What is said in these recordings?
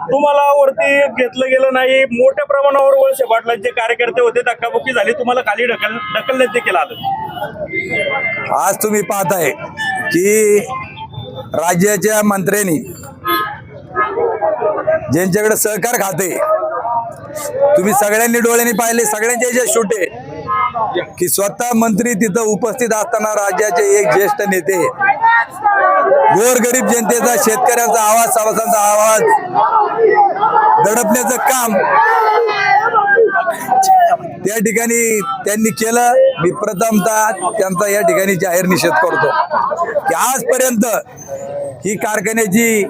तुम्हाला वरती घेतलं गेलं नाही मोठ्या प्रमाणावर वळसे पाटलांचे कार्यकर्ते होते धक्काबुक्की झाली तुम्हाला खाली ढकल ढकलण्यात देखील आलं. आज तुम्ही पाहताय की राज्याच्या मंत्र्यांनी ज्यांच्याकडे सहकार खाते तुम्ही सगळ्यांनी डोळ्यांनी पाहिले सगळ्यांच्या शूट आहे. की स्वतः मंत्री तिथं उपस्थित असताना राज्याचे एक ज्येष्ठ नेते गोरगरीब जनतेचा शेतकऱ्यांचा आवाज सभासांचा आवाज दडपण्याचं काम. त्या ठिकाणी त्यांनी केलं. मी प्रथमतः त्यांचा या ठिकाणी जाहीर निषेध करतो. की आजपर्यंत ही कारखान्याची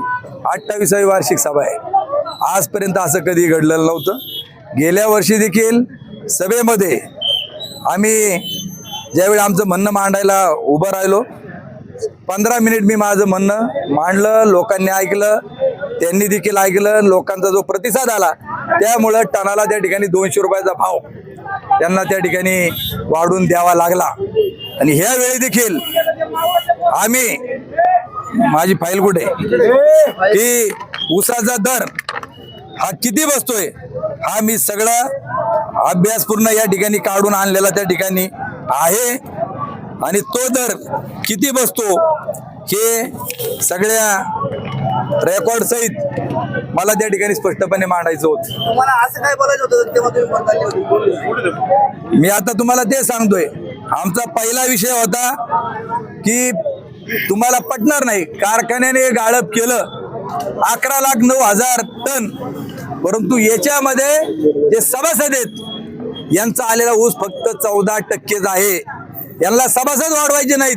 अठ्ठावीसावी वार्षिक सभा आहे. आजपर्यंत असं कधी घडलेलं नव्हतं. गेल्या वर्षी देखील सभेमध्ये आम्ही ज्यावेळी आमचं म्हणणं मांडायला उभं राहिलो पंधरा मिनिट मी माझं म्हणणं मांडलं लोकांनी ऐकलं त्यांनी देखील ऐकलं लोकांचा जो प्रतिसाद आला त्यामुळं टनाला त्या ठिकाणी दोनशे रुपयाचा भाव त्यांना त्या ठिकाणी वाढून द्यावा लागला. आणि ह्या वेळी देखील आम्ही माझी फाईल कुठे? की उसाचा दर हा किती बसतोय हा मी सगळा अभ्यास पूर्ण या ठिकाणी काढून आणलेला त्या ठिकाणी आहे. आणि तो दर किती बसतो हे सगळ्या रेकॉर्ड सहित मला त्या ठिकाणी स्पष्टपणे मांडायचं होतं. मी आता तुम्हाला ते सांगतोय. आमचा पहिला विषय होता की तुम्हाला पटणार नाही. कारखान्याने गाळप केलं. अकरा लाख नऊ हजार टन. परंतु याच्यामध्ये जे सभासद आहेत यांचा आलेला ऊस फक्त चौदा टक्केच आहे. यांना सभासद वाढवायचे नाहीत.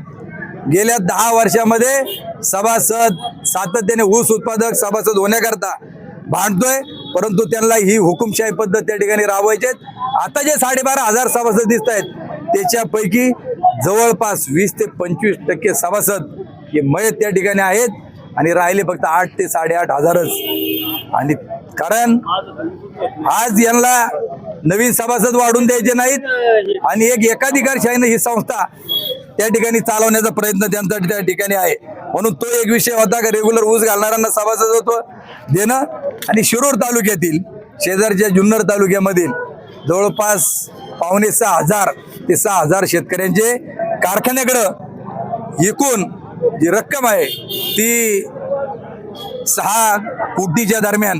गेल्या दहा वर्षामध्ये सभासद सातत्याने ऊस उत्पादक सभासद होण्याकरता भांडतोय परंतु त्यांना ही हुकुमशाही पद्धत त्या ठिकाणी राबवायची आहेत आता जे साडेबारा हजार सभासद दिसत आहेत त्याच्यापैकी जवळपास वीस ते पंचवीस टक्के सभासद हे मयत त्या ठिकाणी आहेत आणि राहिले फक्त आठ ते साडेआठ हजारच. आणि कारण आज यांना नवीन सभासद वाढून द्यायचे नाहीत. आणि एक एकाधिकारशाहीनं ही संस्था त्या ठिकाणी चालवण्याचा प्रयत्न त्यांचा त्या ठिकाणी आहे. म्हणून तो एक विषय होता का रेग्युलर ऊस घालणाऱ्यांना सभासदत्व देणं आणि शिरूर तालुक्यातील शेजारच्या जुन्नर तालुक्यामधील जवळपास पावणे सहा हजार ते सहा हजार शेतकऱ्यांचे कारखान्याकडं एकूण जी रक्कम आहे ती सहा कोटीच्या दरम्यान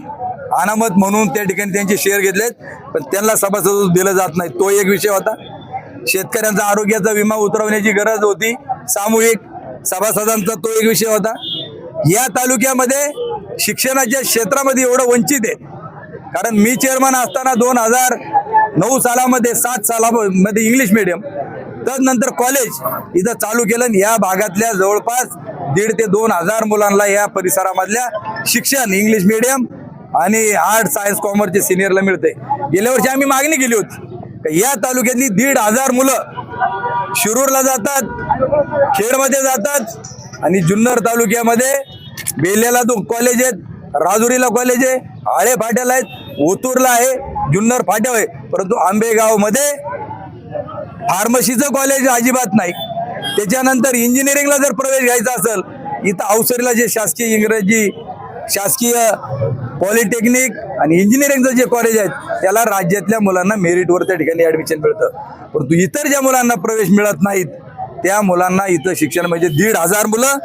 अनामत म्हणून त्या ठिकाणी त्यांचे शेअर घेतलेत पण त्यांना सभासद दिलं जात नाही. तो एक विषय होता. शेतकऱ्यांचा आरोग्याचा विमा उतरवण्याची गरज होती. सामूहिक सभासदांचा तो एक विषय होता. या तालुक्यामध्ये शिक्षणाच्या क्षेत्रामध्ये एवढं वंचित आहे. कारण मी चेअरमन असताना दोन हजार नऊ सालामध्ये सात सालामध्ये इंग्लिश मिडियम तदनंतर कॉलेज इथं चालू केलं आणि या भागातल्या जवळपास दीड ते दोन हजार मुलांना या परिसरामधल्या शिक्षण इंग्लिश मिडियम आणि आर्ट सायन्स कॉमर्सचे सिनियरला मिळते गेल्या वर्षी आम्ही मागणी केली होती. या तालुक्यातली दीड हजार मुलं शिरूरला जातात खेडमध्ये जातात आणि जुन्नर तालुक्यामध्ये बेल्याला दोन कॉलेज आहेत राजुरीला कॉलेज आहे आळे फाट्याला आहेत ओतूरला आहे जुन्नर फाट्या आहे. परंतु आंबेगावमध्ये फार्मसीचं कॉलेज अजिबात नाही. त्याच्यानंतर इंजिनिअरिंगला जर प्रवेश घ्यायचा असेल इथं अवसरीला जे शासकीय इंग्रजी शासकीय पॉलिटेक्निक आणि इंजिनिअरिंगचं जे कॉलेज आहेत त्याला राज्यातल्या मुलांना मेरिटवर त्या ठिकाणी ॲडमिशन मिळतं. परंतु इतर ज्या मुलांना प्रवेश मिळत नाहीत त्या मुलांना इथं शिक्षण म्हणजे दीड हजार मुलं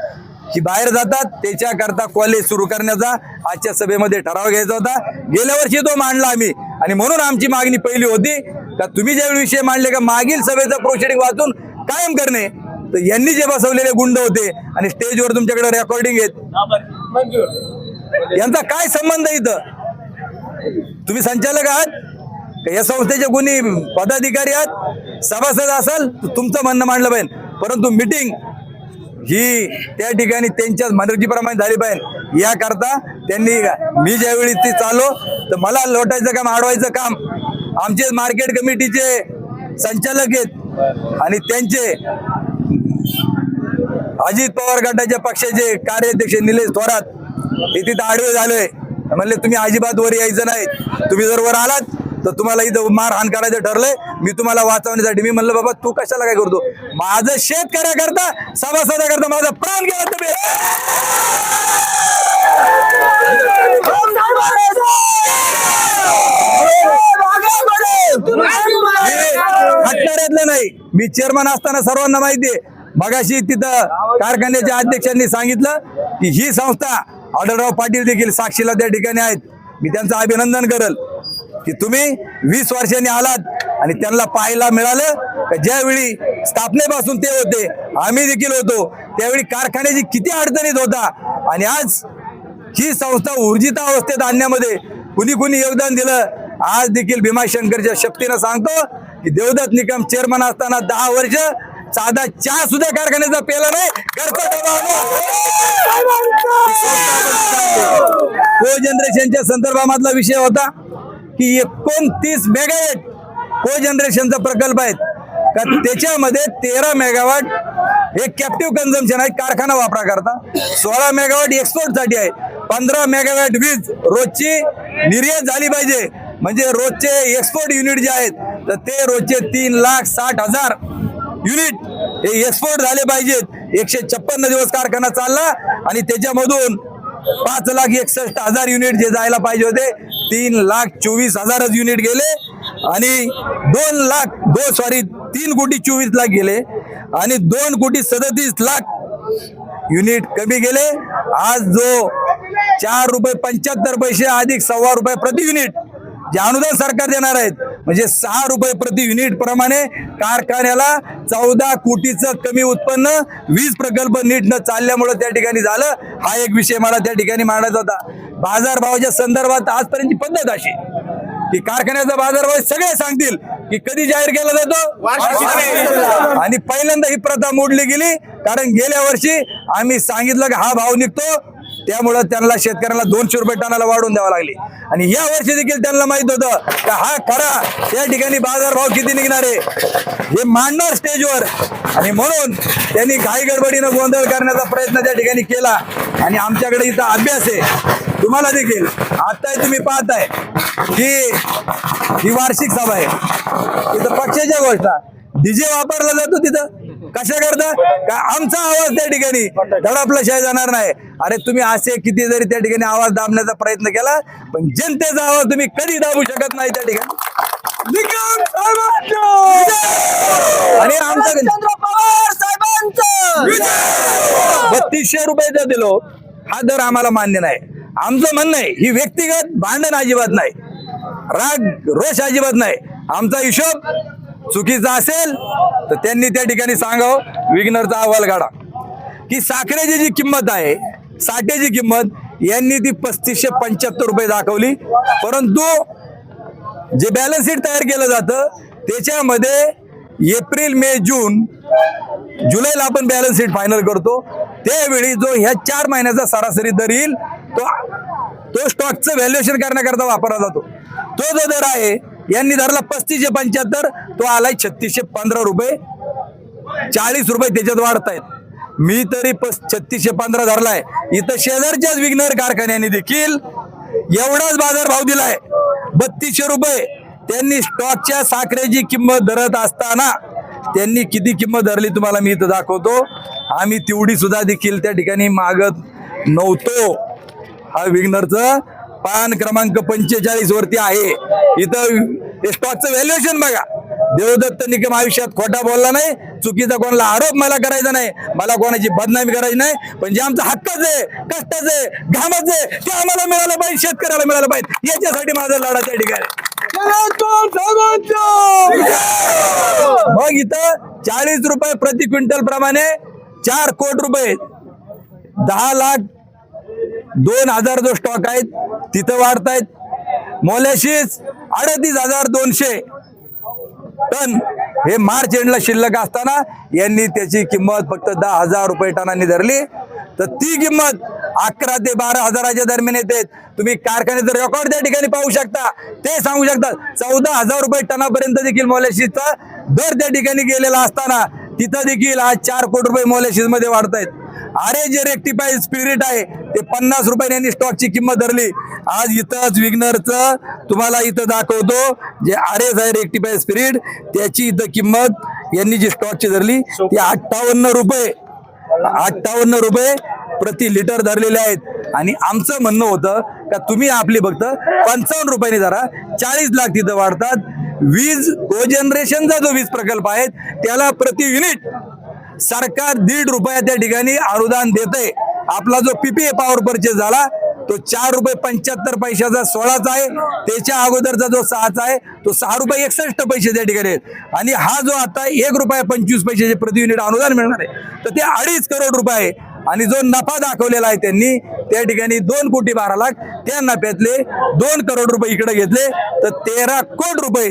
ही बाहेर जातात. त्याच्याकरता कॉलेज सुरू करण्याचा आजच्या सभेमध्ये ठराव घ्यायचा होता. गेल्या वर्षी तो मांडला आम्ही. आणि म्हणून आमची मागणी पहिली होती का तुम्ही ज्यावेळी विषय मांडले का मागील सभेचं प्रोसिडिंग वाचून कायम करणे तर यांनी जे बसवलेले गुंड होते आणि स्टेजवर तुमच्याकडे रेकॉर्डिंग आहेत. यांचा काय संबंध आहे इथं? तुम्ही संचालक आहात? या संस्थेचे कोणी पदाधिकारी आहात? सभासद असाल तर तुमचं म्हणणं मांडलं पाहिजे. परंतु मिटिंग ही त्या ठिकाणी त्यांच्याच मनर्जीप्रमाणे झाली पाहिजे. याकरता त्यांनी मी ज्यावेळी ते चालो तर मला लोटायचं काम अडवायचं काम. आमचे मार्केट कमिटीचे संचालक आहेत. आणि त्यांचे अजित पवार गटाच्या पक्षाचे कार्याध्यक्ष निलेश थोरात इथे आठ झालोय. म्हणले तुम्ही अजिबात वर यायचं नाही. तुम्ही जर वर आलात तर तुम्हाला इथं मारहाण करायचं ठरलंय. मी तुम्हाला वाचवण्यासाठी मी म्हणलं बाबा तू कशाला काय करतो? माझं शेतकऱ्याकरता सभासदाकरता माझा प्राण गेला तुम्ही. नाही. मी चेअरमन असताना सर्वांना माहितीये मगाशी तिथं कारखान्याच्या अध्यक्षांनी सांगितलं की ही संस्था आढळराव पाटील देखील साक्षीला त्या ठिकाणी आहेत. मी त्यांचं अभिनंदन करल की तुम्ही वीस वर्षांनी आलात आणि त्यांना पाहायला मिळालं का ज्यावेळी स्थापनेपासून ते होते आम्ही देखील होतो त्यावेळी कारखान्याची किती अडचणीत होता आणि आज ही संस्था ऊर्जित अवस्थेत आणण्यामध्ये कुणी कुणी योगदान दिलं आज देखील भीमाशंकरच्या शक्तीनं सांगतो की देवदत्त निकम चेअरमन असताना दहा वर्ष साधा चहा सुद्धा कारखान्याचा पेला नाही. घरचा डबा को जनरेशनच्या संदर्भामधला विषय होता की एकोणतीस मेगावॅट को जनरेशनचा प्रकल्प आहेत. का त्याच्यामध्ये तेरा मेगावॅट हे कॅप्टिव्ह कन्झम्पशन आहे कारखाना वापरा करता सोळा मेगावॅट एक्सपोर्टसाठी आहे. पंधरा मेगावॅट वीज रोजची निर्यात झाली पाहिजे. म्हणजे रोजचे एक्सपोर्ट युनिट जे आहेत तर ते रोजचे तीन लाख साठ हजार युनिट हे एक्सपोर्ट झाले पाहिजेत. एकशे छप्पन्न दिवस कारखाना चालला आणि त्याच्यामधून पाच लाख एकसष्ट हजार युनिट जे जायला पाहिजे होते तीन लाख चोवीस हजारच युनिट गेले आणि दोन लाख दो सॉरी तीन कोटी चोवीस लाख गेले आणि दोन कोटी सदतीस लाख युनिट कमी गेले. आज जो चार रुपये पंच्याहत्तर पैसे अधिक सव्वा रुपये प्रति युनिट जे अनुदान सरकार देणार आहेत म्हणजे सहा रुपये प्रति युनिट प्रमाणे कारखान्याला चौदा कोटीचं कमी उत्पन्न वीज प्रकल्प नीट न चालल्यामुळे त्या ठिकाणी झालं. हा एक विषय मला त्या ठिकाणी मांडायचा होता. बाजारभावाच्या संदर्भात आजपर्यंतची पद्धत अशी की कारखान्याचा बाजारभाव सगळे सांगतील की कधी जाहीर केला जातो? आणि पहिल्यांदा ही प्रथा मोडली गेली कारण गेल्या वर्षी आम्ही सांगितलं की हा भाव निघतो. त्यामुळं त्यांना शेतकऱ्यांना दोनशे रुपये टनाला वाढवून द्यावा लागली. आणि या वर्षी देखील त्यांना माहीत होतं की हा खरा त्या ठिकाणी बाजारभाव किती निघणार आहे? हे मांडणार स्टेजवर आणि म्हणून त्यांनी घाई गडबडीनं गोंधळ करण्याचा प्रयत्न त्या ठिकाणी केला. आणि आमच्याकडे इथं अभ्यास आहे. तुम्हाला देखील आताही तुम्ही पाहताय की ही वार्षिक सभा आहे. इथं पक्षाच्या गोष्टा डीजे वापरला जातो तिथं. कशा करता? का आमचा आवाज त्या ठिकाणी? धडपल्याशिवाय जाणार नाही. अरे तुम्ही असे किती जरी त्या ठिकाणी आवाज दाबण्याचा प्रयत्न केला पण जनतेचा आवाज तुम्ही कधी दाबू शकत नाही त्या ठिकाणी! आणि आमचं बत्तीसशे रुपये दिलो. हा दर आम्हाला मान्य नाही. आमचं म्हणणं आहे ही व्यक्तिगत भांडण अजिबात नाही. राग रोष अजिबात नाही. आमचा हिशोब चुकीचा असेल तर त्यांनी त्या ठिकाणी सांगावं विग्नरचा अहवाल काढा. की साखरेची जी किंमत आहे साठ्याची किंमत यांनी ती पस्तीसशे पंच्याहत्तर रुपये दाखवली. परंतु जे बॅलन्स शीट तयार केलं जातं त्याच्यामध्ये एप्रिल मे जून जुलैला आपण बॅलन्स शीट फायनल करतो. त्यावेळी जो ह्या चार महिन्याचा सरासरी दर येईल तो तो स्टॉकचं व्हॅल्युएशन करण्याकरता वापरला जातो. तो जो दर आहे यांनी धरला पस्तीसशे पंच्याहत्तर तो आलाय छत्तीसशे पंधरा रुपये. चाळीस रुपये त्याच्यात वाढतायत. मी तरी पस छत्तीसशे पंधरा धरलाय. इथं शेजारच्याच विघ्नर कारखान्याने देखील एवढाच बाजार भाव दिलाय. बत्तीसशे रुपये. त्यांनी स्टॉकच्या साखरेची किंमत धरत असताना त्यांनी किती किंमत धरली तुम्हाला मी इथं दाखवतो. आम्ही तेवढी सुद्धा देखील त्या ठिकाणी मागत नव्हतो. हा विग्नरचं पान क्रमांक पंचेचाळीस वरती आहे. इथं स्टॉकचं व्हॅल्युएशन बघा. देवदत्त निकम आयुष्यात खोटा बोलला नाही. चुकीचा कोणाला आरोप मला करायचा नाही. मला कोणाची बदनामी करायची नाही. पण जे आमचं हक्कच आहे कष्टच आहे घामच आहे ते आम्हाला मिळालं पाहिजे शेतकऱ्याला मिळालं पाहिजे. याच्यासाठी माझा लढा त्या ठिकाणी. मग इथं चाळीस रुपये प्रति क्विंटल प्रमाणे चार कोटी रुपये. दहा लाख दोन हजार जो स्टॉक आहेत तिथं वाढतायत. मोलॅशिस अडतीस हजार दोनशे. टन हे मार्च एंडला शिल्लक असताना यांनी त्याची किंमत फक्त दहा हजार रुपये टनांनी धरली. तर ती किंमत अकरा ते बारा हजाराच्या दरम्यान येते. तुम्ही कारखान्याचं रेकॉर्ड त्या ठिकाणी पाहू शकता. ते सांगू शकता चौदा हजार रुपये टनापर्यंत देखील मोलॅशिसचा दर त्या ठिकाणी गेलेला असताना तिथं देखील आज चार कोटी रुपये मोलॅसिसमध्ये वाढतायत अरे जे रेक्टिफाय स्पिरिट आहे ते पन्नास रुपयाने यांनी स्टॉकची किंमत धरली. आज इथंच विग्नरचं तुम्हाला इथं दाखवतो जे आर एस आहे रेक्टिफाय स्पिरिट त्याची इथं किंमत यांनी जी स्टॉकची धरली ती अठ्ठावन्न रुपये. अठ्ठावन्न रुपये प्रति लिटर धरलेले आहेत. आणि आमचं म्हणणं होतं का तुम्ही आपली फक्त पंचावन्न रुपयाने धरा. चाळीस लाख तिथं वाढतात. वीज कोजनरेशनचा जो वीज प्रकल्प आहे त्याला प्रति युनिट सरकार दीड रुपया त्या ठिकाणी अनुदान देते आपला जो पीपीए पॉवर परचेस झाला तो चार रुपये पंच्याहत्तर पैशाचा सोळाचा आहे. त्याच्या अगोदरचा जो सहाचा आहे तो सहा रुपये एकसष्ट पैसे त्या ठिकाणी आहेत. आणि हा जो आता एक रुपया पंचवीस पैशाचे प्रति युनिट अनुदान मिळणार आहे. तर ते अडीच करोड रुपये आहे. आणि जो नफा दाखवलेला आहे त्यांनी त्या ठिकाणी दोन कोटी बारा लाख त्या नफ्यातले दोन करोड रुपये इकडे घेतले. तर तेरा कोटी रुपये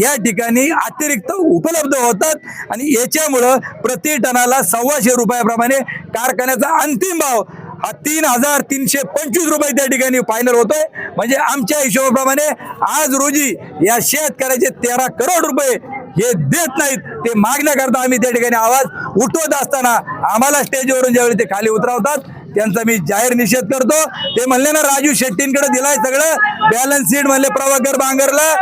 या ठिकाणी अतिरिक्त उपलब्ध होतात. आणि याच्यामुळं प्रति टनाला सव्वाशे रुपयाप्रमाणे कारखान्याचा अंतिम भाव हा तीन हजार तीनशे पंचवीस रुपये त्या ठिकाणी फायनल होतोय. म्हणजे आमच्या हिशोबाप्रमाणे आज रोजी या शेतकऱ्याचे तेरा करोड रुपये हे देत नाहीत. ते मागण्याकरता आम्ही त्या ठिकाणी आवाज उठवत असताना आम्हाला स्टेजवरून ज्यावेळी ते खाली उतरवतात त्यांचा मी जाहीर निषेध करतो. ते म्हणले ना राजू शेट्टींकडे दिलाय सगळं. बॅलन्स शीट म्हणले प्रभाकर बांगरला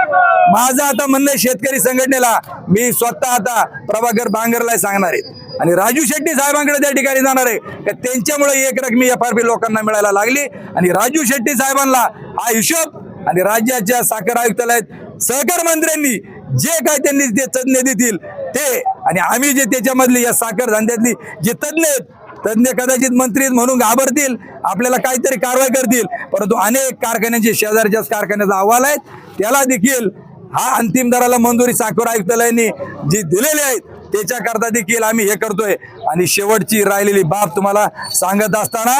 माझं आता म्हणणं आहे शेतकरी संघटनेला. मी स्वतः आता प्रभाकर बांगरला सांगणार आहे. आणि राजू शेट्टी साहेबांकडे त्या ठिकाणी जाणार आहे. का त्यांच्यामुळे एक रकमी एफ आर पी लोकांना मिळायला लागली. आणि राजू शेट्टी साहेबांना हा हिशोब आणि राज्याच्या साखर आयुक्तालयात सहकार मंत्र्यांनी जे काय त्यांनी ते तज्ज्ञ देतील ते. आणि आम्ही जे त्याच्यामधली या साखर धंद्यातली जे तज्ज्ञ आहेत तज्ज्ञ कदाचित मंत्री म्हणून घाबरतील आपल्याला काहीतरी कारवाई करतील. परंतु अनेक कारखान्यांचे शेजारच्याच कारखान्याचा अहवाल आहेत. त्याला देखील हा अंतिम दराला मंजुरी साखर आयुक्तालयाने जी दिलेली आहेत त्याच्याकरता देखील आम्ही हे करतोय. आणि शेवटची राहिलेली बाब तुम्हाला सांगत असताना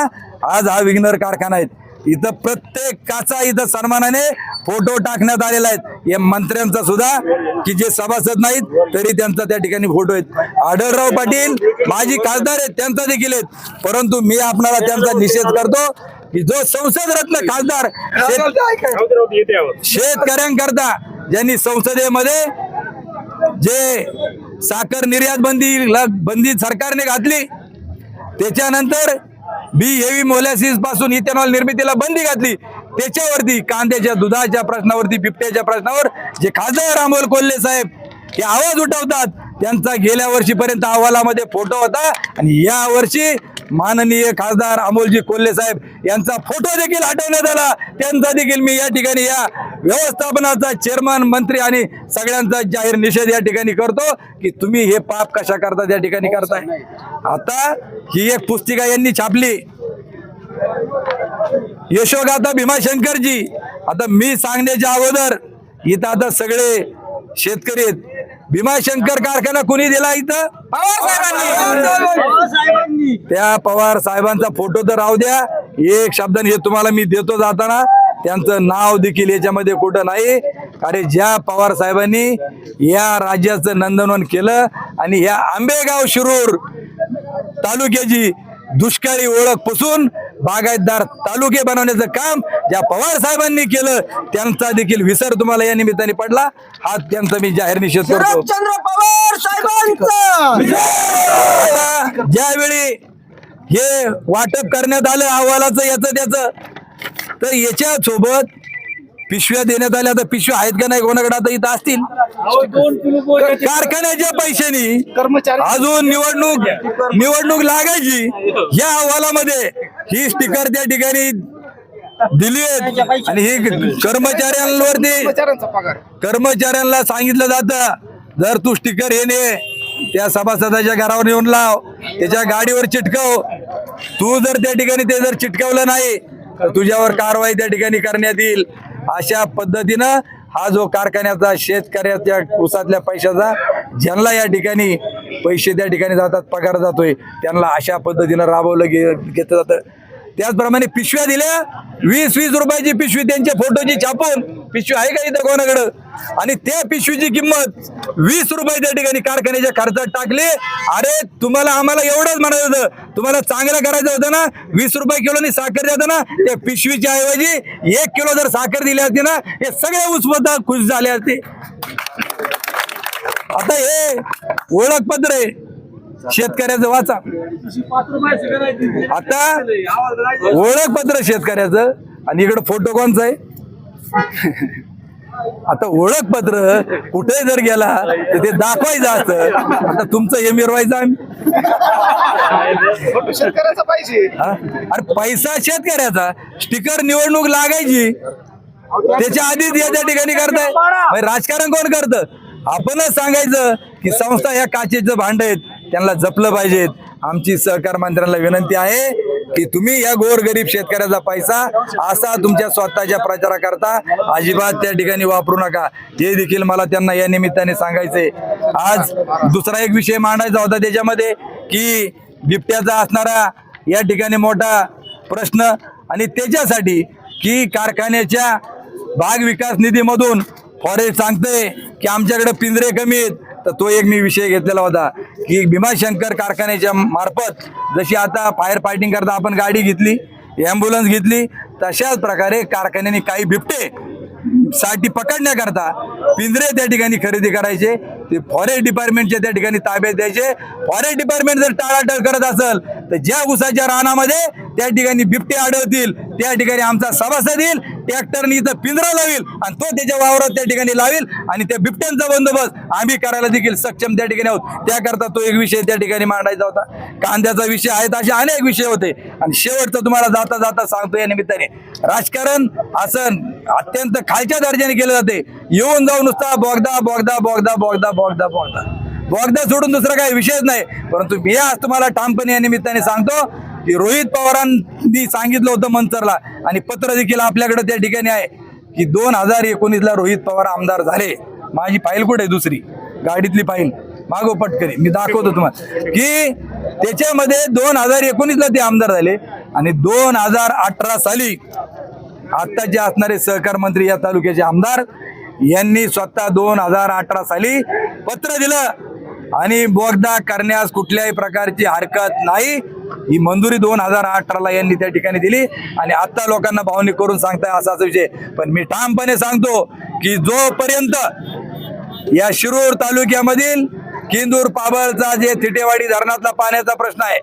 आज हा विघ्नर कारखाना आहे. इथं प्रत्येकाचा इथं सन्मानाने फोटो टाकण्यात आलेला आहेत. या मंत्र्यांचा सुद्धा की जे सभासद नाहीत तरी त्यांचा त्या ठिकाणी फोटो आहेत. आढळराव पाटील माजी खासदार आहेत त्यांचा देखील आहेत. परंतु मी आपणाला त्यांचा निषेध करतो की जो संसद रत्न खासदार. शेतकऱ्यांकरता ज्यांनी संसदेमध्ये जे साखर निर्यात बंदी बंदी सरकारने घातली त्याच्यानंतर बी हेवी मोलॅसिसपासून इथेनॉल निर्मितीला बंदी घातली. त्याच्यावरती कांद्याच्या दुधाच्या प्रश्नावरती बिबट्याच्या प्रश्नावर जे खासदार अमोल कोल्हे साहेब हे आवाज उठवतात त्यांचा गेल्या वर्षीपर्यंत अहवालामध्ये फोटो होता आणि या वर्षी माननीय खासदार अमोलजी कोल्हे साहेब यांचा फोटो देखील हटवण्यात आला. त्यांचा देखील मी या ठिकाणी या व्यवस्थापनाचा चेअरमन मंत्री आणि सगळ्यांचा जाहीर निषेध या ठिकाणी करतो की तुम्ही हे पाप कशा करता त्या ठिकाणी करताय. आता ही एक पुस्तिका यांनी छापली. यशोगाथा भीमाशंकरजी आता मी सांगण्याच्या अगोदर इथं आता सगळे शेतकरी भीमाशंकर कारखाना कुणी दिला इथं? पवार साहेबांनी. त्या पवार साहेबांचा फोटो तर राहू द्या. एक शब्दाने हे तुम्हाला मी देतो जाताना. त्यांचं नाव देखील याच्यामध्ये कुठं नाही. अरे ज्या पवार साहेबांनी या राज्याचं नंदनवन केलं आणि ह्या आंबेगाव शिरूर तालुक्याची दुष्काळी ओळख पुसून बागायतदार तालुके बनवण्याचं काम ज्या पवार साहेबांनी केलं त्यांचा देखील विसर तुम्हाला या निमित्ताने पडला. हा त्यांचा मी जाहीर निषेध करतो. पवार साहेबांचा! ज्यावेळी हे वाटप करण्यात आलं अहवालाचं याचं त्याचं तर याच्या सोबत पिशव्या देण्यात आल्या. आता पिशव्या आहेत का नाही कोणाकडे? आता इथं असतील. कारखान्याच्या पैशानी कर्मचारी अजून निवडणूक निवडणूक लागायची. या अहवालामध्ये ही स्टिकर त्या ठिकाणी दिली आहेत. आणि ही कर्मचाऱ्यांवरती कर्मचाऱ्यांना सांगितलं जातं. जर तू स्टिकर हे ने त्या सभासदाच्या घरावर येऊन लाव. त्याच्या गाडीवर चिटकव. तू जर त्या ठिकाणी ते जर चिटकवलं नाही तर तुझ्यावर कारवाई त्या ठिकाणी करण्यात येईल. अशा पद्धतीनं हा जो कारखान्याचा शेतकऱ्याच्या उसातल्या पैशाचा ज्यांना या ठिकाणी पैसे त्या ठिकाणी जातात पगार जातोय त्यांना अशा पद्धतीनं राबवलं गे घेतलं जातं. त्याचप्रमाणे पिशव्या दिल्या वीस वीस रुपयाची पिशवी त्यांच्या फोटोची छापून पिशवी आहे का इथं कोणाकडं? आणि त्या पिशवीची किंमत वीस रुपये त्या ठिकाणी कारखान्याच्या खर्चात टाकली. अरे तुम्हाला आम्हाला एवढंच म्हणायचं होतं. तुम्हाला चांगलं करायचं होतं ना वीस रुपये किलोनी साखर देतं ना त्या पिशवीच्या ऐवजी एक किलो जर साखर दिली असती ना हे सगळे उत्स्फूर्त खुश झाले असते. आता हे ओळखपत्र आहे. शेतकऱ्याचं वाचा. आता ओळखपत्र शेतकऱ्याचं. आणि इकडं फोटो कोणचा आहे. आता ओळखपत्र कुठे जर गेला तर ते दाखवायचं असतं. आता तुमचं हे मिरवायचं आम्ही. शेतकऱ्याचा पाहिजे. हा? अरे पैसा शेतकऱ्याचा. स्टिकर निवडणूक लागायची. त्याच्या आधीच या त्या ठिकाणी करताय. राजकारण कोण करतं? आपणच सांगायचं की संस्था या काचेचं भांड आहेत. त्यांना जपलं पाहिजेत. आमची सहकार मंत्र्यांना विनंती आहे. की तुम्ही या गोरगरीब शेतकऱ्याचा पैसा असा तुमच्या स्वतःच्या प्रचाराकरता अजिबात त्या ठिकाणी वापरू नका. हे देखील मला त्यांना या निमित्ताने सांगायचंय. आज दुसरा एक विषय मांडायचा होता त्याच्यामध्ये की बिबट्याचा असणारा या ठिकाणी मोठा प्रश्न आणि त्याच्यासाठी की कारखान्याच्या भाग विकास निधीमधून फॉरेस्ट सांगते की आमच्याकडे पिंजरे कमी आहेत. तर तो एक मी विषय घेतलेला होता की भीमाशंकर कारखान्याच्या मार्फत जशी आता फायर फायटिंग करता आपण गाडी घेतली ॲम्ब्युलन्स घेतली तशाच प्रकारे कारखान्याने काही बिबटे साठी पकडण्याकरता पिंजरे त्या ठिकाणी खरेदी करायचे. ते फॉरेस्ट डिपार्टमेंटच्या त्या ठिकाणी ताब्यात द्यायचे. फॉरेस्ट डिपार्टमेंट जर टाळाटाळ करत असेल तर ज्या उसाच्या रानामध्ये त्या ठिकाणी बिबटे आढळतील त्या ठिकाणी आमचा सभासद येईल ट्रॅक्टरनी इथं पिंजरा लावेल आणि तो त्याच्या वावरात त्या ठिकाणी लावेल आणि त्या बिबट्यांचा बंदोबस्त आम्ही करायला देखील सक्षम त्या ठिकाणी आहोत. त्याकरता तो एक विषय त्या ठिकाणी मांडायचा होता. कांद्याचा विषय आहेत असे अनेक विषय होते आणि शेवटचं तुम्हाला जाता जाता सांगतो या निमित्ताने. राजकारण असं अत्यंत खालच्या दर्जाने केलं जाते. येऊन जाऊन नुसता बोगदा बोगदा बोगदा बोगदा बोगदा बोगदा. बोगदा सोडून दुसरा काही विषयच नाही. परंतु मी आज तुम्हाला ठामपणे या निमित्ताने सांगतो की रोहित पवारांनी सांगितलं होतं मंचरला आणि पत्र देखील आपल्याकडे त्या ठिकाणी आहे की दोन हजार एकोणीसला रोहित पवार आमदार झाले. माझी फाईल कुठे आहे दुसरी? गाडीतली फाईल. मागो पटकरी मी दाखवतो तुम्हाला. की त्याच्यामध्ये दोन हजार एकोणीसला ते आमदार झाले आणि दोन हजार अठरा साली आत्ताचे असणारे सहकार मंत्री या तालुक्याचे आमदार यांनी स्वतः दोन हजार अठरा साली पत्र दिलं. आणि बोगदा करण्यास कुठल्याही प्रकारची हरकत नाही. ही मंजुरी दोन हजार अठराला यांनी त्या ठिकाणी दिली. आणि आता लोकांना भावनिक करून सांगताय असा असा विषय. पण मी ठामपणे सांगतो की जोपर्यंत या शिरूर तालुक्यामधील किंदूर पाबळचा जे थिटेवाडी धरणातला पाण्याचा प्रश्न आहे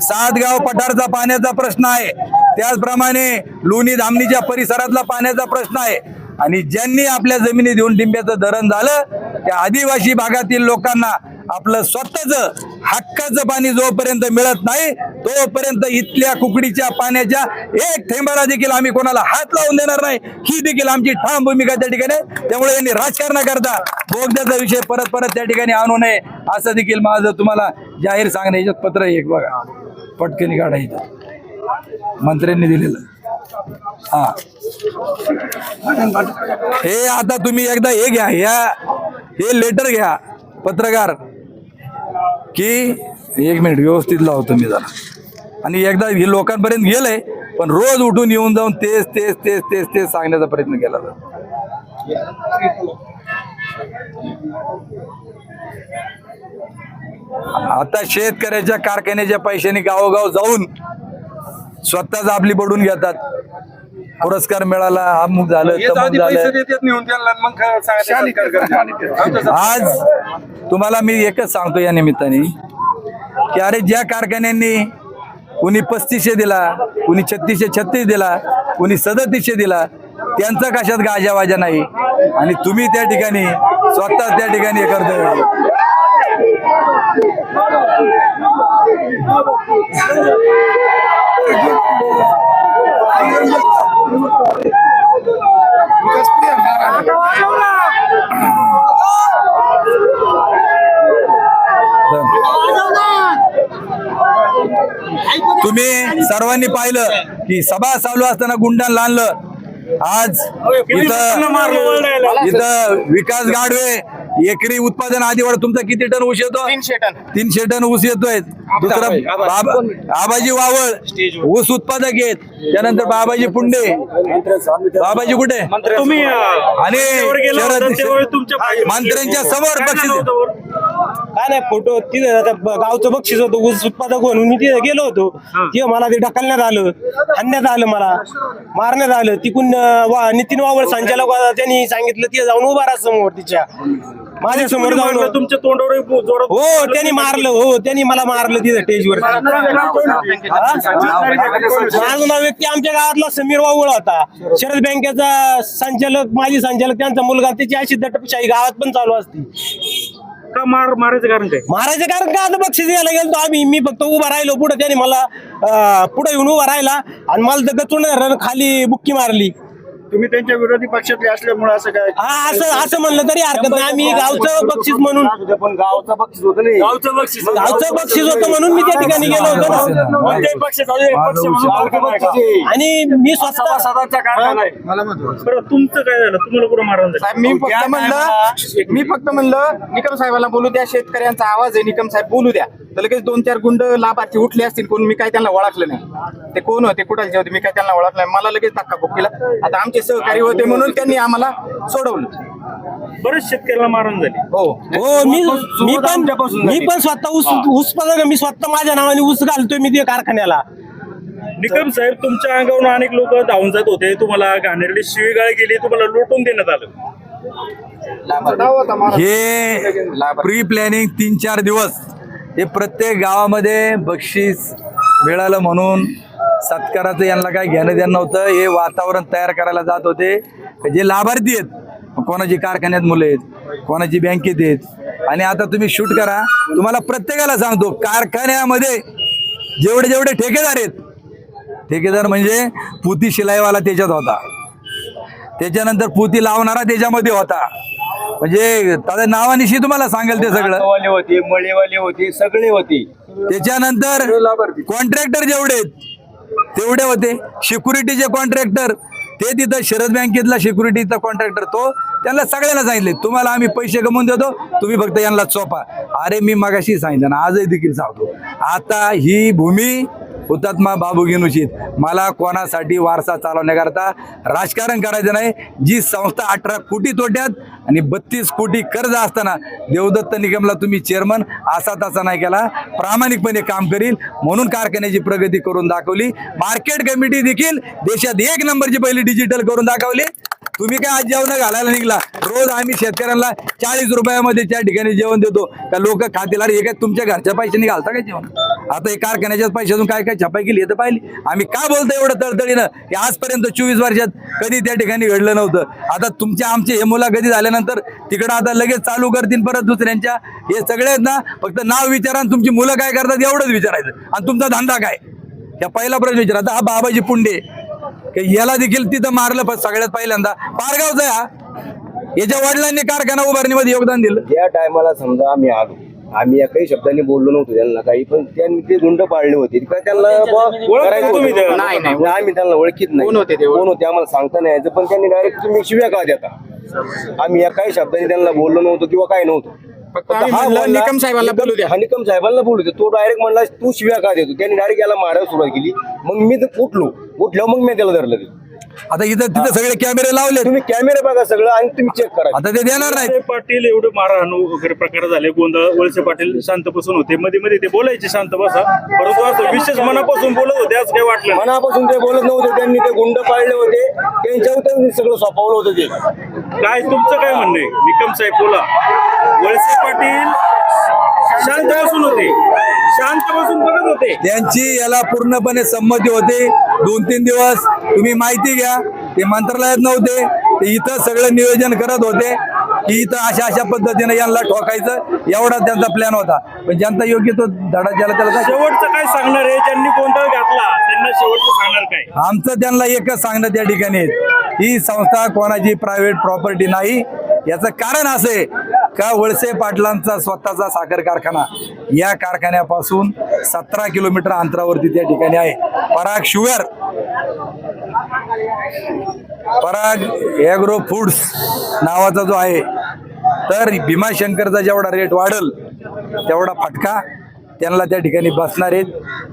सातगाव पठारचा पाण्याचा प्रश्न आहे त्याचप्रमाणे लोणी धामणीच्या परिसरातला पाण्याचा प्रश्न आहे आणि ज्यांनी आपल्या जमिनी देऊन लिंब्याचं धरण झालं त्या आदिवासी भागातील लोकांना आपलं स्वतःच हक्काचं पाणी जोपर्यंत मिळत नाही तोपर्यंत इथल्या कुकडीच्या पाण्याच्या एक थेंबाला देखील आम्ही कोणाला हात लावून देणार नाही. ही देखील आमची ठाम भूमिका त्या ठिकाणी. त्यामुळे यांनी राजकारणाकरता बोगद्याचा विषय परत परत त्या ठिकाणी आणू नये असं देखील माझं तुम्हाला जाहीर सांगणं याच्यात पत्र एक बघा. पटकनी काढायचं मंत्र्यांनी दिलेलं. हा. हे आता तुम्ही एकदा हे घ्या ह्या हे लेटर घ्या पत्रकार. की एक मिनिट व्यवस्थित लावतो मी जरा. आणि एकदा हे लोकांपर्यंत गेलंय पण रोज उठून येऊन जाऊन तेच तेच तेच तेच तेच सांगण्याचा प्रयत्न केला जातो. आता शेतकऱ्याच्या कारखान्याच्या पैशाने गावोगाव जाऊन स्वतःच आपली बडून घेतात. पुरस्कार मिळाला अमुक झालं तमुक झालं. आज तुम्हाला मी एकच सांगतो या निमित्ताने की अरे ज्या कारखान्यांनी कुणी पस्तीसशे दिला कुणी छत्तीसशे छत्तीस दिला कुणी सदतीसशे दिला त्यांचा कशात गाजावाजा नाही. आणि तुम्ही त्या ठिकाणी स्वतः त्या ठिकाणी हे करतोय. तुम्ही सर्वांनी पाहिलं की सभा चालू असताना गुंडांना आणलं आज इथं इथं विकास गाडवे एकरी उत्पादन आधीवर तुमचा किती टन ऊस येतो? तीनशे टन. तीनशे टन ऊस येतोय. दुसरा बाबा- बाबाजी वावळ ऊस उत्पादक आहेत. त्यानंतर बाबाजी पुंडे. बाबाजी कुठे? तुम्ही आणि शरद- मंत्र्यांच्या समोर बक्षीस? काय नाही फोटो तिथे आता ब- गावचं बक्षीस होतं ऊस उत्पादक म्हणून मी तिथे गेलो होतो. तिथे मला ते ढकलण्यात आलं हाणण्यात आलं मला मारण्यात आलं. तिकून अं, वा- नितीन वावळ संचालक होता, त्यांनी सांगितलं तिथे जाऊन उभा राहा समोर तिच्या. माझ्यासमोर मारलं? जाऊन तुमच्या तोंडावर जोरात हो त्यांनी मारलं हो त्यांनी मला मारलं तिथे स्टेजवर माझं नाव व्यक्ती आमच्या गावातला समीर वावळ होता. शरद बँकेचा संचालक माजी संचालक त्यांचा मुलगा त्याची अशी दटपशाही गावात पण चालू असते. का मार मारायचं कारण काय? मारायचं कारण का आता बक्षीस द्यायला गेलो आम्ही. मी फक्त उभा राहिलो पुढे. त्याने मला पुढे येऊन उभा राहिला आणि मला तर गचून खाली बुक्की मारली. तुम्ही त्यांच्या विरोधी पक्षातले असल्यामुळे असं काय? हा असं असं म्हणलं तरी हरकत नाही. आम्ही गावचं बक्षीस म्हणून पण गावचा बक्षीस होतं नाही. गावचं बक्षीस गावचं बक्षीस होतं म्हणून मी त्या ठिकाणी गेलो होतो ना. कोणत्याही पक्षाचा एक पक्ष म्हणून मालकी नाही का? आणि मी स्वतः सदाचा आहे. बरं तुमचं काय झालं? तुम्हाला कुठं मारलं झालं? साहेब मी फक्त म्हणलं मी फक्त म्हणलं निकम साहेबाला बोलू द्या शेतकऱ्यांचा आवाज आहे निकम साहेब बोलू द्या. तर लगेच दोन चार गुंड लाभार्थी उठले असतील कोण मी काय त्यांना ओळखलं नाही. ते कोण होते कुठालचे होते मी काय त्यांना ओळखलं नाही. मला लगेच धक्का केला. आता आमचे सहकारी होते म्हणून त्यांनी आम्हाला सोडवलं. बरेच शेतकऱ्याला मारण झाली. हो. हो मी मी पण मी पण स्वतः ऊस ऊस पण मी स्वतः माझ्या नावाने ऊस घालतोय मी ते कारखान्याला. निकम साहेब तुमच्या अंगावरून अनेक लोक धावून जात होते. तुम्हाला घाणेरडी शिवीगाळ गेली तुम्हाला लुटून देण्यात आलं. हे प्री प्लॅनिंग तीन चार दिवस हे प्रत्येक गावामध्ये बक्षीस मिळालं म्हणून सत्काराचं यांना काय घेणं देणं नव्हतं. हे वातावरण तयार करायला जात होते. जे लाभार्थी आहेत कोणाची कारखान्यात मुलं आहेत कोणाची बँकेत आहेत. आणि आता तुम्ही शूट करा. तुम्हाला प्रत्येकाला सांगतो कारखान्यामध्ये जेवढे जेवढे ठेकेदार आहेत ठेकेदार म्हणजे पुती शिलाईवाला त्याच्यात होता. त्याच्यानंतर पुती लावणारा त्याच्यामध्ये होता. म्हणजे त्याच्या नावानिशी तुम्हाला सांगेल ते सगळं. वाले होते मळेवाले होते सगळे होते. त्याच्यानंतर कॉन्ट्रॅक्टर जेवढे तेवढे होते. सिक्युरिटीचे कॉन्ट्रॅक्टर ते तिथं शरद बँकेतला सिक्युरिटीचा कॉन्ट्रॅक्टर तो त्यांना सगळ्यांना सांगितले तुम्हाला आम्ही पैसे कमवून देतो तुम्ही फक्त यांना चोपा अरे मी मगाशी सांगितलं ना आजही देखील सांगतो. आता ही भूमी हुतात्मा बाबू गिनुशीत मला कोणासाठी वारसा चालवण्याकरता राजकारण करायचं नाही जी संस्था अठरा कोटी तोट्यात आणि बत्तीस कोटी कर्ज असताना देवदत्त निगमला तुम्ही चेअरमन असा तसा नाही केला. प्रामाणिकपणे काम करील म्हणून कारखान्याची प्रगती करून दाखवली. मार्केट कमिटी देखील देशात एक नंबरची पहिली डिजिटल करून दाखवली. तुम्ही काय आज जेवण घालायला निघला? रोज आम्ही शेतकऱ्यांना चाळीस रुपयामध्ये त्या ठिकाणी जेवण देतो. त्या लोक खातील. अरे हे काय तुमच्या घरच्या पैशाने घालता काय जेवण? आता हे कारखान्याच्याच पैशातून काय काय छपाई केली हे तर पाहिली. आम्ही का बोलतो एवढं तडतडीनं? की आजपर्यंत चोवीस वर्षात कधी त्या ठिकाणी घडलं नव्हतं. आता तुमच्या आमचे हे मुलाखती झाल्यानंतर तिकडं आता लगेच चालू करतील परत दुसऱ्यांच्या. हे सगळे आहेत ना फक्त नाव विचारा आणि तुमची मुलं काय करतात एवढंच विचारायचं. आणि तुमचा धंदा काय? या पहिला प्रश्न विचारा. आता हा बाबाजी पुंडे. याला देखील तिथं मारलं पण सगळ्यात पहिल्यांदा. पारगावचा हा याच्या वडिलांनी कारखाना उभारणीमध्ये योगदान दिलं. त्या टायमाला समजा आम्ही आलो. आम्ही काही शब्दांनी बोललो नव्हतो त्यांना काही पण त्यांनी ते गुंड पाळले होते. का त्यांना करायचं तुम्ही होतं. नाही, नाही. आम्ही त्यांना ओळखीत नाही. कोण होते ते? कोण होते आम्हाला सांगता नाही यायचं पण त्यांनी डायरेक्ट तुम्ही शिव्या का देता? आम्ही या काही शब्दांनी त्यांना बोललो नव्हतो किंवा काय नव्हतं. आम्ही हा म्हणलं निकम साहेबांना बोलू द्या. हा निकम साहेबांना बोलू दे तो डायरेक्ट म्हणला तू शिव्या का देतो? त्यांनी डायरेक्ट याला मारायला सुरुवात केली. मग मी तर उठलो. उठल्यावर मग मी त्याला धरलं. आता इथं तिथं सगळे कॅमेरे लावले तुम्ही कॅमेरे बघा सगळं आणि तुम्ही चेक करा. आता ते देणार नाही वळसे पाटील एवढे मारहाण वगैरे प्रकार झाले. गोंधळ वळसे पाटील शांत बसून होते. मध्ये मध्ये ते बोलायचे शांत बसा. परंतु असं विशेष मनापासून बोलत होते. आज काही वाटलं? नाही. मनापासून ते बोलत नव्हते. त्यांनी ते गुंड पाळले होते. त्यांच्यावर त्यांनी सगळं सोपवलं होतं ते. काय तुमचं काय म्हणणं आहे? निकम साहेब बोला. वळसे पाटील शांत बसून होते. शांत बसून बघत होते. त्यांची याला पूर्णपणे संमती होते. दोन तीन दिवस तुम्ही माहिती घ्या. ते मंत्रालयात नव्हते. ते इथं सगळं नियोजन करत होते की इथं अशा अशा पद्धतीने यांना ठोकायचं. एवढा त्यांचा प्लॅन होता. पण जनता योग्य तो धडा ज्याला त्याला शेवटचं काय सांगणार आहे? ज्यांनी गोंधळ घातला त्यांना शेवटचं सांगणार काय? आमचं त्यांना एकच सांगणं त्या ठिकाणी. ही संस्था कोणाची प्रायव्हेट प्रॉपर्टी नाही. याचं कारण असं आहे का वळसे पाटलांचा स्वतःचा साखर कारखाना? या कारखान्यापासून सतरा किलोमीटर अंतरावरती त्या ठिकाणी आहे. Parag sugar. Parag agro foods नावाचा जो आहे तर भीमाशंकरचा जेवढा रेट वाढल तेवढा फटका त्यांना त्या ठिकाणी बसणार आहेत.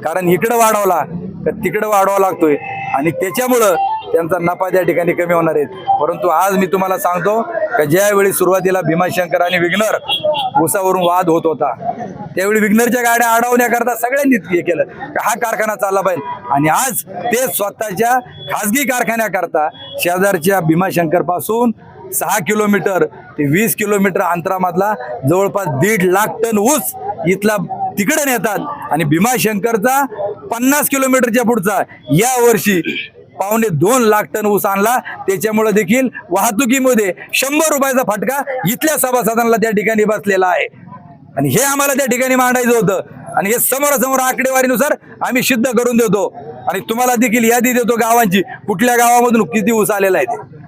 कारण इकडं वाढवला तर तिकडं वाढवावा लागतोय. आणि त्याच्यामुळं त्यांचा नफा त्या ठिकाणी कमी होणार आहेत परंतु आज मी तुम्हाला सांगतो का ज्यावेळी सुरुवातीला भीमाशंकर आणि विघ्नर उसावरून वाद होत होता त्यावेळी विघ्नरच्या गाड्या अडवण्याकरता सगळ्यांनी हे केलं. का हा कारखाना चालला पाहिजे. आणि आज ते स्वतःच्या खाजगी कारखान्याकरता शेजारच्या भीमाशंकरपासून सहा किलोमीटर ते वीस किलोमीटर अंतरामधला जवळपास दीड लाख टन ऊस इथला तिकडे नेतात. आणि भीमाशंकरचा पन्नास किलोमीटरच्या पुढचा या वर्षी पावणे दोन लाख टन ऊस आणला. त्याच्यामुळे देखील वाहतुकीमध्ये शंभर रुपयाचा फटका इथल्या सभासदांना त्या ठिकाणी बसलेला आहे. आणि हे आम्हाला त्या ठिकाणी मांडायचं होतं. आणि हे समोरासमोर आकडेवारीनुसार आम्ही सिद्ध करून देतो. आणि तुम्हाला देखील यादी देतो गावांची. कुठल्या गावामधून किती ऊस आलेला आहे ते.